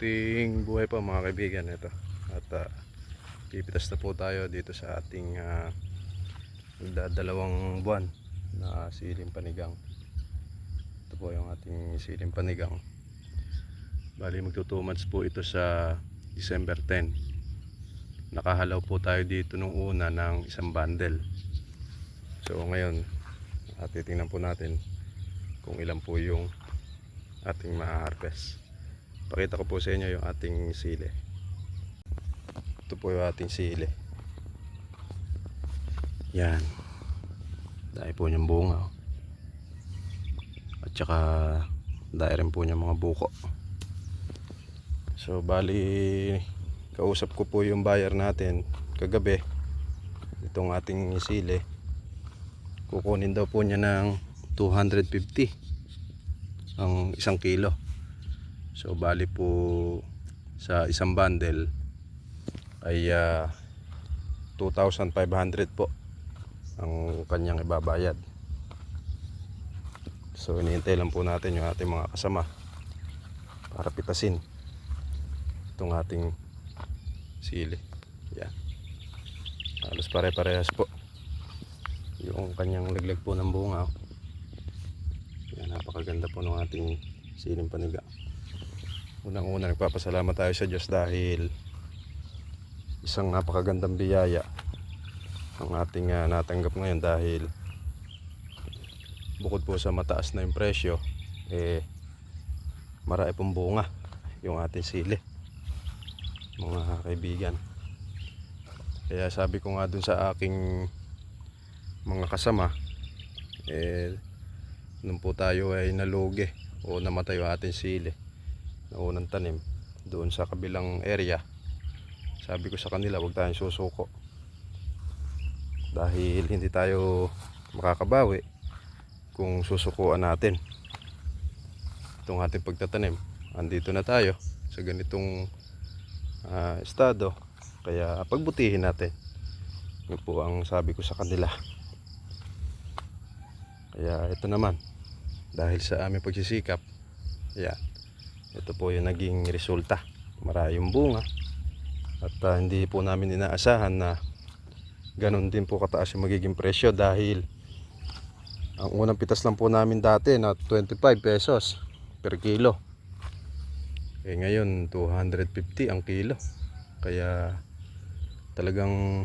Mabuting buhay po mga kaibigan ito. At ah, pipitas na po tayo dito sa ating uh, dalawang buwan na siling panigang. Ito po yung ating siling panigang. Bali magto 2 months po ito sa December 10. Nakahalaw po tayo dito nung una ng isang bundle. So ngayon, at titingnan po natin kung ilan po yung ating ma-harvest. Pakita ko po sa inyo yung ating sili. Ito po yung ating sili. Yan. Dahil po niyang bunga. oh. At saka dahil rin po niyang mga buko. So bali kausap ko po yung buyer natin kagabi itong ating sili kukunin daw po niya ng 250 ang isang kilo so bali po sa isang bundle ay ah, 2,500 po ang kanyang ibabayad. So inihintay lang po natin yung ating mga kasama para pitasin itong ating sili. Yan. Halos pare-parehas po yung kanyang laglag po ng bunga. Yan napakaganda po ng ating siling paniga unang una nagpapasalamat tayo sa Diyos dahil isang napakagandang biyaya ang ating ah, natanggap ngayon dahil bukod po sa mataas na yung presyo eh marami pong bunga yung ating sili mga kaibigan. Kaya sabi ko nga dun sa aking mga kasama eh nung po tayo ay nalugi o namatay yung ating sili na unang tanim doon sa kabilang area. Sabi ko sa kanila huwag tayong susuko. Dahil hindi tayo makakabawi kung susukuan natin itong ating pagtatanim. Andito na tayo sa ganitong ah, estado. Kaya pagbutihin natin. Yun po ang sabi ko sa kanila. Kaya ito naman dahil sa aming pagsisikap yan ito po yung naging resulta. Marayong bunga. At ah, hindi po namin inaasahan na ganun din po kataas yung magiging presyo dahil ang unang pitas lang po namin dati na 25 pesos per kilo. Eh ngayon 250 ang kilo. Kaya talagang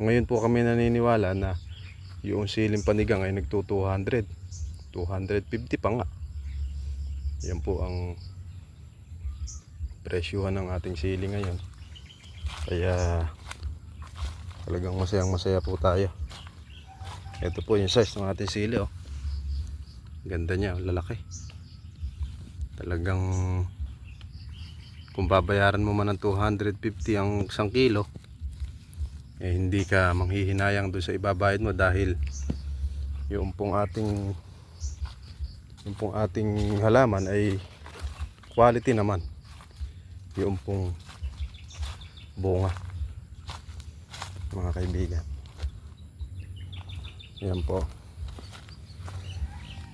ngayon po kami naniniwala na yung siling panigang ay nagto 200 250 pa nga. Yan po ang presyuhan ng ating sili ngayon. Kaya talagang masayang masaya po tayo. Ito po yung size ng ating sili oh. ganda niya oh, lalaki. Talagang kung babayaran mo man ng 250 ang isang kilo eh hindi ka manghihinayang doon sa ibabayad mo dahil yung pong ating yung pong ating halaman ay quality naman yung pong bunga. Mga kaibigan. Yan po.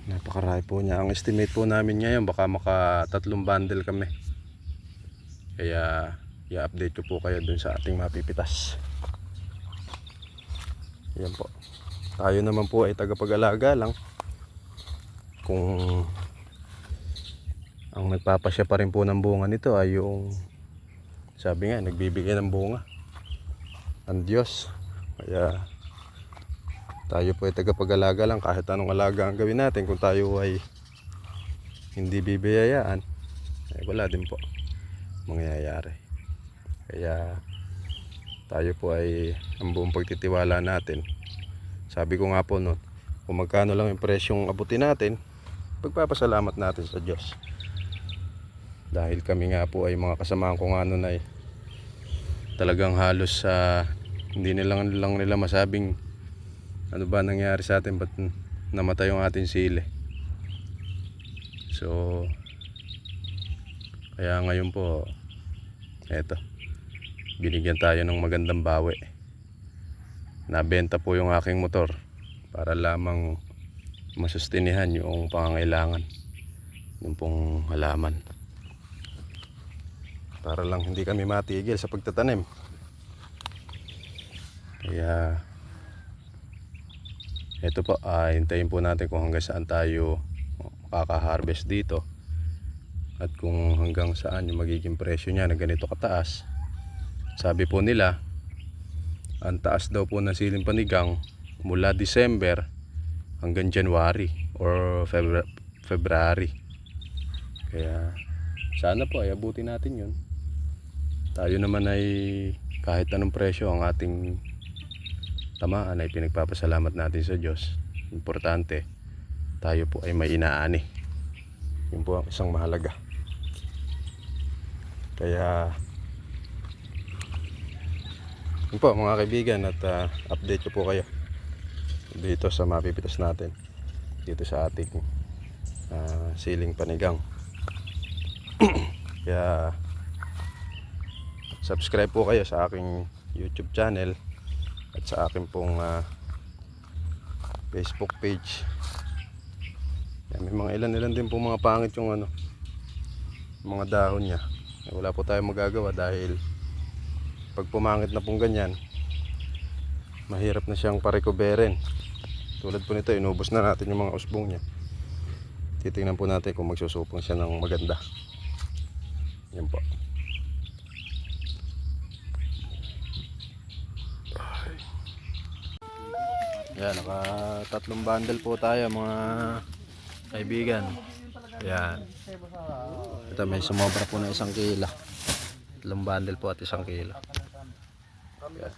Napakarami po niya. Ang estimate po namin ngayon baka maka tatlong bundle kami. Kaya i-update ko po kayo dun sa ating mapipitas. Yan po. Tayo naman po ay tagapag-alaga lang. Kung ang nagpapasya pa rin po ng bunga nito ay yung sabi nga nagbibigay ng bunga. Ang Diyos. Kaya tayo po ay tagapag-alaga lang. Kahit anong alaga ang gawin natin kung tayo ay hindi bibiyayaan eh wala din po mangyayari. Kaya tayo po ay ang buong pagtitiwala natin. Sabi ko nga po noon kung magkano lang yung presyong abutin natin pagpapasalamat natin sa Diyos dahil kami nga po ay mga kasamahan ko nga noon ay talagang halos sa hindi nilang lang nila masabing ano ba nangyari sa atin ba't namatay yung ating sili. So kaya ngayon po eto binigyan tayo ng magandang bawi. Nabenta po yung aking motor para lamang masustinihan yung pangangailangan. Ng pong halaman para lang hindi kami matigil sa pagtatanim. Kaya ito po, ah, hintayin po natin kung hanggang saan tayo makaka-harvest dito at kung hanggang saan yung magiging presyo niya na ganito kataas. Sabi po nila, ang taas daw po ng siling panigang mula December hanggang January or Febra- February. Kaya sana po ay abutin natin yun. Tayo naman ay kahit anong presyo ang ating tamaan ay pinagpapasalamat natin sa Diyos. Importante, tayo po ay may inaani. Yun po ang isang mahalaga. Kaya yun po mga kaibigan at ah, update ko po kayo dito sa mapipitas natin dito sa ating ah, siling panigang kaya subscribe po kayo sa aking youtube channel at sa aking pong ah, facebook page. Yan, may mga ilan ilan din po mga pangit yung ano mga dahon niya. Eh, wala po tayong magagawa dahil pag pumangit na pong ganyan mahirap na siyang parekuberin tulad po nito inubos na natin yung mga usbong niya. Titingnan po natin kung magsusupong siya ng maganda. Yan po Ay. Yan naka tatlong bundle po tayo mga kaibigan. Yan ito may sumobra po na isang kilo. Tatlong bundle po at isang kilo. Yan.